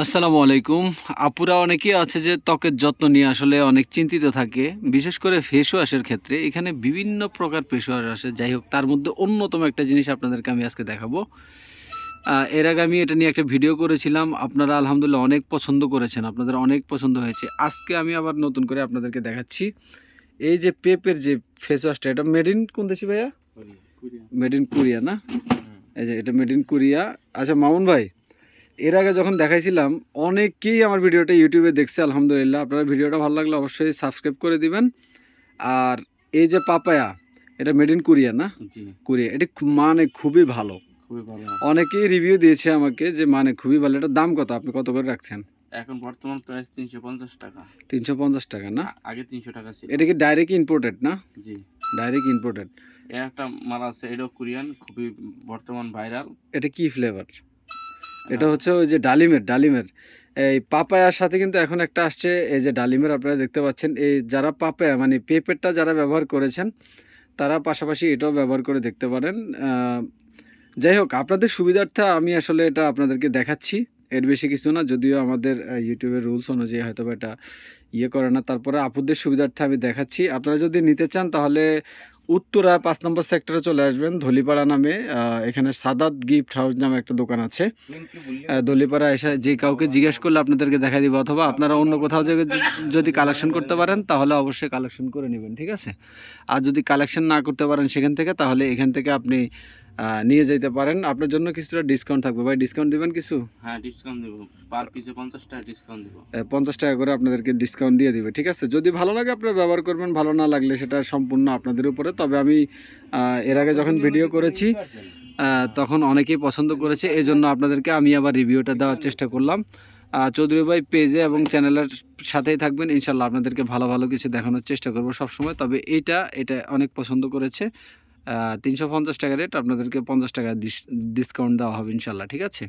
আসসালামু আলাইকুম। আপুরা অনেকেই আছে যে ত্বকের যত্ন নিয়ে আসলে অনেক চিন্তিত থাকে বিশেষ করে ফেস ওয়াশের ক্ষেত্রে। এখানে বিভিন্ন প্রকার ফেস ওয়াশ আসে। যাই হোক তার মধ্যে অন্যতম একটা জিনিস আপনাদেরকে আমি আজকে দেখাবো। এর আগে আমি এটা নিয়ে একটা ভিডিও করেছিলাম। আপনারা আলহামদুলিল্লাহ অনেক পছন্দ করেছেন। আপনাদের অনেক পছন্দ হয়েছে। আজকে আমি আবার নতুন করে আপনাদেরকে দেখাচ্ছি। এই যে পেপের যে ফেস ওয়াশটা এটা মেড ইন কোন দেশি ভাইয়া? মেড ইন কোরিয়া না? এই যে এটা মেড ইন কোরিয়া আচ্ছা মামুন ভাই এর আগে যখন দেখাইছিলাম অনেকেই আমার ভিডিওটা ইউটিউবে দেখছে আলহামদুলিল্লাহ। আপনার ভিডিওটা ভালো লাগলে অবশ্যই সাবস্ক্রাইব করে দিবেন। আর এই যে পাপায়া এটা মেড ইন কোরিয়া না? জি। কোরিয়া এটি মানে খুবই ভালো। খুবই ভালো। অনেকেই রিভিউ দিয়েছে আমাকে যে মানে খুবই ভালো। এটার দাম কত? আপনি কত করে রাখছেন? এখন বর্তমান প্রাইস তিনশো পঞ্চাশ টাকা। তিনশো পঞ্চাশ টাকা না? আগে তিনশো টাকা ছিল। এটা কি ডাইরেক্ট ইম্পোর্টেড না? জি। ডাইরেক্ট ইম্পোর্টেড একটা মাল আছে এটাও কোরিয়ান খুবই বর্তমান ভাইরাল এটা কি ফ্লেভার এটা হচ্ছে ওই যে ডালিমের ডালিমের। এই পাপায়ার সাথে কিন্তু এখন একটা আসছে, এই যে ডালিমের আপনারা দেখতে পাচ্ছেন, এই যারা পাপায়া মানে পেঁপেরটা যারা ব্যবহার করেছেন, তারা পাশাপাশি এটাও ব্যবহার করে দেখতে পারেন। যাই হোক, আপনাদের সুবিধার্থে আমি আসলে এটা আপনাদেরকে দেখাচ্ছি। এর বেশি কিছু না, যদিও আমাদের ইউটিউবের রুলস অনুযায়ী হয়তো এটা ইয়ে করে না, তারপরে আপুদের সুবিধার্থে আমি দেখাচ্ছি। আপনারা যদি নিতে চান, তাহলে উত্তরা পাঁচ নম্বর সেক্টরে চলে আসবেন, ধলিপাড়া নামে এখানে সাদাত গিফট হাউস নামে একটা দোকান আছে। ধলিপাড়া এসে যে কাউকে জিজ্ঞেস করলে আপনাদেরকে দেখা দিব, অথবা আপনারা অন্য কোথাও যদি কালেকশন করতে পারেন, তাহলে অবশ্যই কালেকশন করে নেবেন, ঠিক আছে? আর যদি কালেকশন না করতে পারেন সেখান থেকে, তাহলে এখান থেকে আপনি নিয়ে যেতে পারেন। আপনার জন্য কিছুটা ডিসকাউন্ট থাকবে। ভাই ডিসকাউন্ট দিবেন কিছু? হ্যাঁ ডিসকাউন্ট দেবো। পার পিসে পঞ্চাশ টাকা ডিসকাউন্ট দেবো। পঞ্চাশ টাকা করে আপনাদেরকে ডিসকাউন্ট দিয়ে দিবে ঠিক আছে? যদি ভালো লাগে আপনারা ব্যবহার করবেন ভালো না লাগলে সেটা সম্পূর্ণ আপনাদের উপরে। তবে আমি এর আগে যখন ভিডিও করেছি তখন অনেকেই পছন্দ করেছে। এই জন্য আপনাদেরকে আমি আবার রিভিউটা দেওয়ার চেষ্টা করলাম। চৌধুরী ভাই পেজে এবং চ্যানেলের সাথেই থাকবেন। ইনশাল্লাহ আপনাদেরকে ভালো ভালো কিছু দেখানোর চেষ্টা করব সবসময়। তবে এইটা এটা অনেক পছন্দ করেছে। তিনশো পঞ্চাশ টাকা রেট। আপনাদেরকে পঞ্চাশ টাকা ডিসকাউন্ট দেওয়া হবে ইনশাল্লাহ ঠিক আছে?